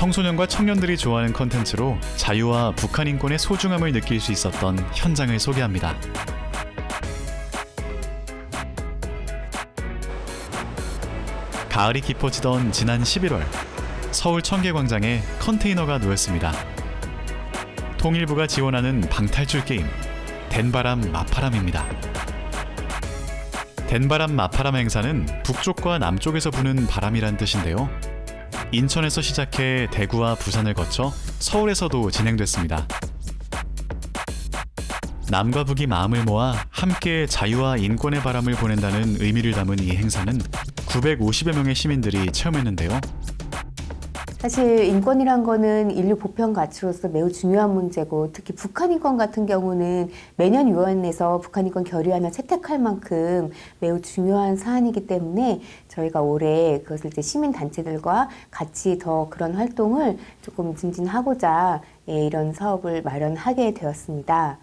청소년과 청년들이 좋아하는 컨텐츠로 자유와 북한 인권의 소중함을 느낄 수 있었던 현장을 소개합니다. 가을이 깊어지던 지난 11월 서울 청계광장에 컨테이너가 놓였습니다. 통일부가 지원하는 방탈출 게임 den바람 마파람입니다. den바람 마파람 행사는 북쪽과 남쪽에서 부는 바람이란 뜻인데요. 인천에서 시작해 대구와 부산을 거쳐 서울에서도 진행됐습니다. 남과 북이 마음을 모아 함께 자유와 인권의 바람을 보낸다는 의미를 담은 이 행사는 950여 명의 시민들이 체험했는데요. 사실 인권이란 거는 인류 보편 가치로서 매우 중요한 문제고 특히 북한 인권 같은 경우는 매년 유엔에서 북한 인권 결의안을 채택할 만큼 매우 중요한 사안이기 때문에 저희가 올해 그것을 이제 시민 단체들과 같이 더 그런 활동을 조금 증진하고자 예, 이런 사업을 마련하게 되었습니다.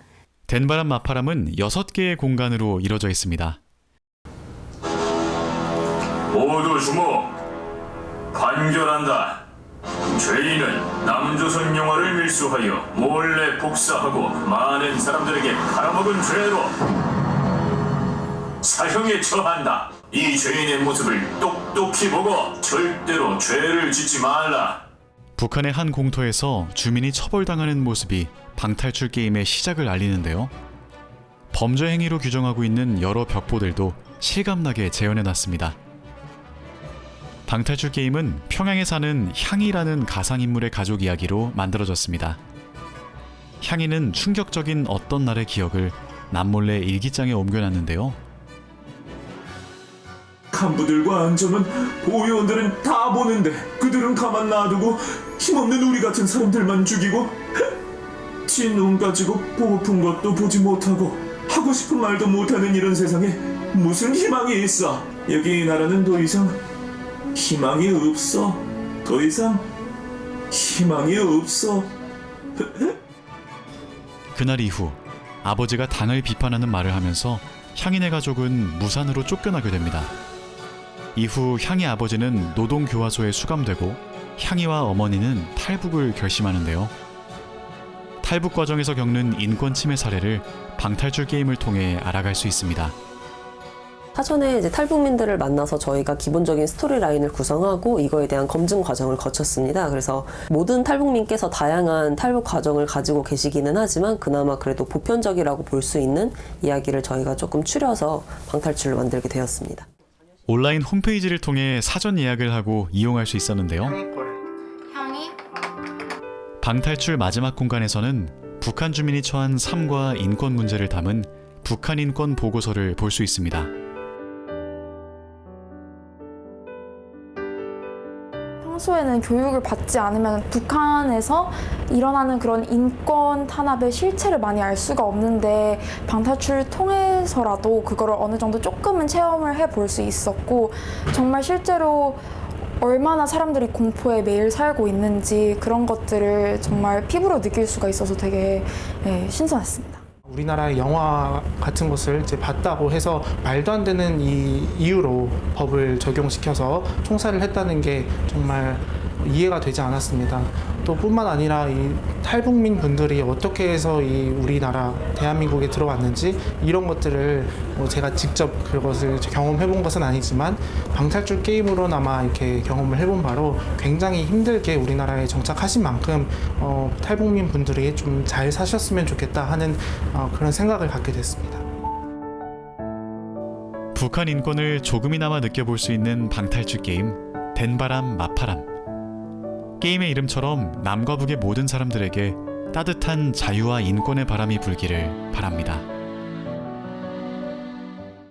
den바람 마파람은 6개의 공간으로 이루어져 있습니다. 모두 주목! 간결한다. 죄인은 남조선 영화를 밀수하여 몰래 복사하고 많은 사람들에게 팔아먹은 죄로 사형에 처한다. 이 죄인의 모습을 똑똑히 보고 절대로 죄를 짓지 말라. 북한의 한 공터에서 주민이 처벌당하는 모습이 방탈출 게임의 시작을 알리는데요. 범죄 행위로 규정하고 있는 여러 벽보들도 실감나게 재현해 놨습니다. 방탈출 게임은 평양에 사는 향이라는 가상인물의 가족 이야기로 만들어졌습니다. 향이는 충격적인 어떤 날의 기억을 남몰래 일기장에 옮겨놨는데요. 간부들과 안전은 보위원들은 다 보는데 그들은 가만 놔두고 힘없는 우리 같은 사람들만 죽이고 진눈 가지고 보고픈 것도 보지 못하고 하고 싶은 말도 못하는 이런 세상에 무슨 희망이 있어 여기 이 나라는 더 이상 희망이 없어 더 이상 희망이 없어 그날 이후 아버지가 당을 비판하는 말을 하면서 향인의 가족은 무산으로 쫓겨나게 됩니다. 이후 향이 아버지는 노동교화소에 수감되고 향이와 어머니는 탈북을 결심하는데요. 탈북 과정에서 겪는 인권 침해 사례를 방탈출 게임을 통해 알아갈 수 있습니다. 사전에 이제 탈북민들을 만나서 저희가 기본적인 스토리 라인을 구성하고 이거에 대한 검증 과정을 거쳤습니다. 그래서 모든 탈북민께서 다양한 탈북 과정을 가지고 계시기는 하지만 그나마 그래도 보편적이라고 볼 수 있는 이야기를 저희가 조금 추려서 방탈출을 만들게 되었습니다. 온라인 홈페이지를 통해 사전 예약을 하고 이용할 수 있었는데요. 방탈출 마지막 공간에서는 북한 주민이 처한 삶과 인권 문제를 담은 북한 인권 보고서를 볼 수 있습니다. 평소에는 교육을 받지 않으면 북한에서 일어나는 그런 인권 탄압의 실체를 많이 알 수가 없는데 방탈출을 통해서라도 그거를 어느 정도 조금은 체험을 해볼 수 있었고 정말 실제로 얼마나 사람들이 공포에 매일 살고 있는지 그런 것들을 정말 피부로 느낄 수가 있어서 되게 예, 신선했습니다. 우리나라의 영화 같은 것을 이제 봤다고 해서 말도 안 되는 이 이유로 법을 적용시켜서 총살을 했다는 게 정말 이해가 되지 않았습니다. 또 뿐만 아니라 이 탈북민 분들이 어떻게 해서 이 우리나라 대한민국에 들어왔는지 이런 것들을 뭐 제가 직접 그것을 경험해 본 것은 아니지만 방탈출 게임으로나마 이렇게 경험을 해본 바로 굉장히 힘들게 우리나라에 정착하신 만큼 어, 탈북민 분들이 좀 잘 사셨으면 좋겠다 하는 어, 그런 생각을 갖게 됐습니다. 북한 인권을 조금이나마 느껴볼 수 있는 방탈출 게임 den바람 마파람 게임의 이름처럼 남과 북의 모든 사람들에게 따뜻한 자유와 인권의 바람이 불기를 바랍니다.